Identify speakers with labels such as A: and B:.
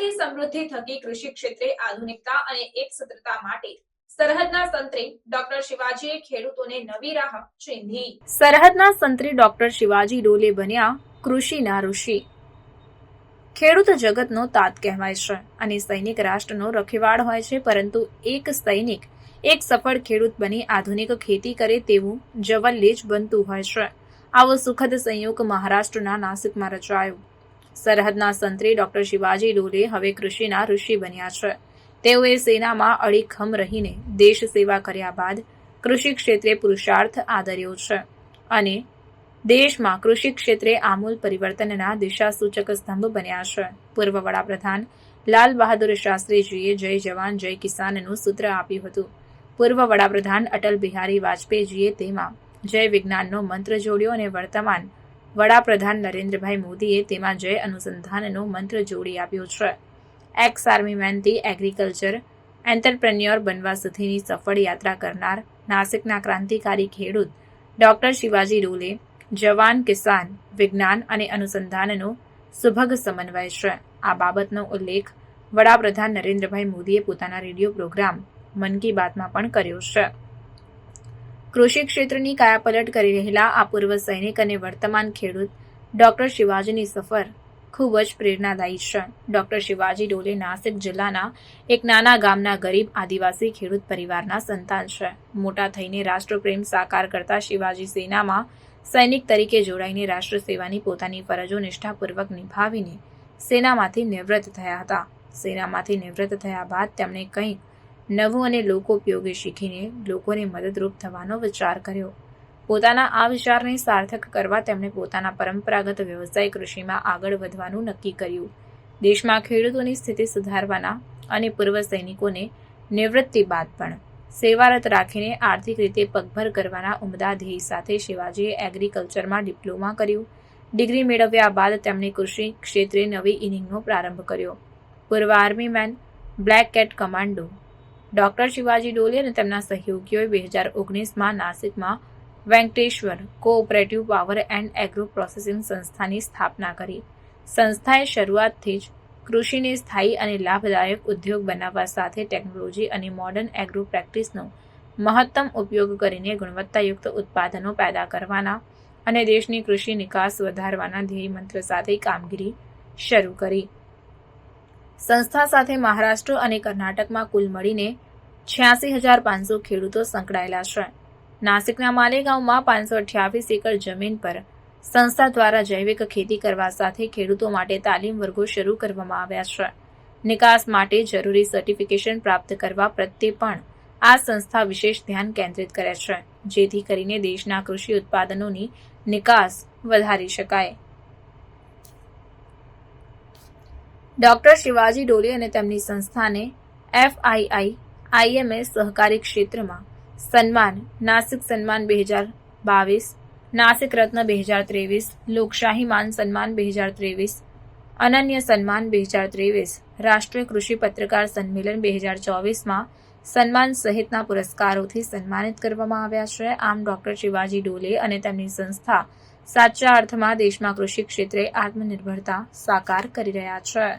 A: વિકાસથી સમૃદ્ધિ થકી કૃષિ ક્ષેત્રે આધુનિકતા અને એકસૂત્રતા માટે સરહદના સંત્રી ડોક્ટર શિવાજીએ ખેડૂતોને નવી રાહ ચીંધી. સરહદના સંત્રી ડોક્ટર શિવાજી ડોલે બન્યા કૃષિના ઋષિ. ખેડૂત જગતનો તાત કહેવાય છે અને સૈનિક રાષ્ટ્રનો રખેવાળ હોય છે, પરંતુ એક સૈનિક, એક સફળ ખેડૂત બની આધુનિક ખેતી કરે તેવું જવલ્લે જ બનતું હોય છે. આવો સુખદ સંયોગ મહારાષ્ટ્રના નાસિકમાં રચાયો. સરહદના સંત્રી ડોક્ટર શિવાજી ડોલે હવે કૃષિના ઋષિ બન્યા છે. તેઓએ સેનામાં અડીખમ રહીને દેશ સેવા કર્યા બાદ કૃષિ ક્ષેત્રે પુરુષાર્થ આદર્યો છે અને દેશમાં કૃષિ ક્ષેત્રે આમૂલ પરિવર્તનના દિશાસૂચક સ્તંભ બન્યા છે. પૂર્વ વડાપ્રધાન લાલ બહાદુર શાસ્ત્રીજીએ જય જવાન, જય કિસાનનું સૂત્ર આપ્યું હતું. પૂર્વ વડાપ્રધાન અટલ બિહારી વાજપેયીજીએ તેમાં જય વિજ્ઞાનનો મંત્ર જોડ્યો અને વર્તમાન વડાપ્રધાન નરેન્દ્રભાઈ મોદીએ તેમાં જય અનુસંધાનનો મંત્ર જોડી આપ્યો છે. એક્સ આર્મી મેનથી એગ્રીકલ્ચર એન્ટરપ્રેન્યોર બનવા સુધીની સફળ યાત્રા કરનાર નાસિકના ક્રાંતિકારી ખેડૂત ડોક્ટર શિવાજી ડોલે જવાન, કિસાન, વિજ્ઞાન અને અનુસંધાનનો સુભગ સમન્વય છે. આ બાબતનો ઉલ્લેખ વડાપ્રધાન નરેન્દ્રભાઈ મોદીએ પોતાના રેડિયો પ્રોગ્રામ મન કી બાતમાં પણ કર્યો છે. કૃષિ ક્ષેત્રની કાયાપલટ કરી રહેલા આ પૂર્વ સૈનિક અને વર્તમાન ખેડૂત ડોક્ટર શિવાજીની સફર ખૂબ જ પ્રેરણાદાયી છે ડોક્ટર શિવાજી ડોલે નાસિક જિલ્લાના એક નાના ગામના ગરીબ આદિવાસી ખેડૂત પરિવારના સંતાન છે. મોટા થઈને રાષ્ટ્રપ્રેમ સાકાર કરતા શિવાજી સેનામાં સૈનિક તરીકે જોડાઈને રાષ્ટ્ર સેવાની પોતાની ફરજો નિષ્ઠાપૂર્વક નિભાવીને સેનામાંથી નિવૃત્ત થયા હતા. સેનામાંથી નિવૃત્ત થયા બાદ તેમણે કંઈક નવું અને લોકોપયોગી શીખીને લોકોને મદદરૂપ થવાનો વિચાર કર્યો. પોતાના આ વિચારને સાર્થક કરવા તેમણે પોતાના પરંપરાગત વ્યવસાય કૃષિમાં આગળ વધવાનું નક્કી કર્યું. દેશમાં ખેડૂતોની સ્થિતિ સુધારવાના અને પૂર્વ સૈનિકોને નિવૃત્તિ બાદ પણ સેવારત રાખીને આર્થિક રીતે પગભર કરવાના ઉમદા ધ્યેય સાથે શિવાજીએ એગ્રીકલ્ચરમાં ડિપ્લોમા કર્યું. ડિગ્રી મેળવ્યા બાદ તેમણે કૃષિ ક્ષેત્રે નવી ઇનિંગનો પ્રારંભ કર્યો. પૂર્વ army man black cat commando doctor Shivaji Dole અને તેમના સહયોગીઓએ બે હજાર ઓગણીસમાં નાસિકમાં Venkateshwara cooperative power and agro processing સંસ્થાની સ્થાપના કરી. સંસ્થાએ શરૂઆતથી જ કૃષિને સ્થાયી અને લાભદાયક ઉદ્યોગ બનાવવા સાથે ટેકનોલોજી અને મોડર્ન એગ્રો પ્રેક્ટિસનો મહત્તમ ઉપયોગ કરીને ગુણવત્તાયુક્ત ઉત્પાદનો પેદા કરવાના અને દેશની કૃષિ નિકાસ વધારવાના ધ્યેય મંત્ર સાથે કામગીરી શરૂ કરી. સંસ્થા સાથે મહારાષ્ટ્ર અને કર્ણાટકમાં કુલ મળીને છ્યાસી હજાર પાંચસો ખેડૂતો સંકળાયેલા છે. નાસિકના માલેગાંવમાં પાંચસો અઠ્યાવીસ એકર જમીન પર સંસ્થા દ્વારા જૈવિક ખેતી કરવા સાથે ખેડૂતો માટે તાલીમ વર્ગો શરૂ કરવામાં આવ્યા છે. નિકાસ માટે જરૂરી સર્ટિફિકેશન પ્રાપ્ત કરવા પ્રત્યે પણ આ સંસ્થા વિશેષ ધ્યાન કેન્દ્રિત કરે છે, જેથી કરીને દેશના કૃષિ ઉત્પાદનોની નિકાસ વધારી શકાય. ડોક્ટર શિવાજી ડોલે અને તેમની સંસ્થાને એફઆઈઆઈ આઈએમએસ સહકારી ક્ષેત્રમાં સન્માન, નાસિક સન્માન બે હજાર બાવીસ, નાસિક રત્ન બે હજાર ત્રેવીસ, લોકશાહી માન સન્માન બે હજાર ત્રેવીસ, અનન્ય સન્માન બે હજાર ત્રેવીસ, રાષ્ટ્રીય કૃષિ પત્રકાર સંમેલન બે હજાર ચોવીસમાં સન્માન સહિતના પુરસ્કારોથી સન્માનિત કરવામાં આવ્યા છે. આમ, ડોક્ટર શિવાજી ડોલે અને તેમની સંસ્થા સાચા અર્થમાં દેશમાં કૃષિ ક્ષેત્રે આત્મનિર્ભરતા સાકાર કરી રહ્યા છે.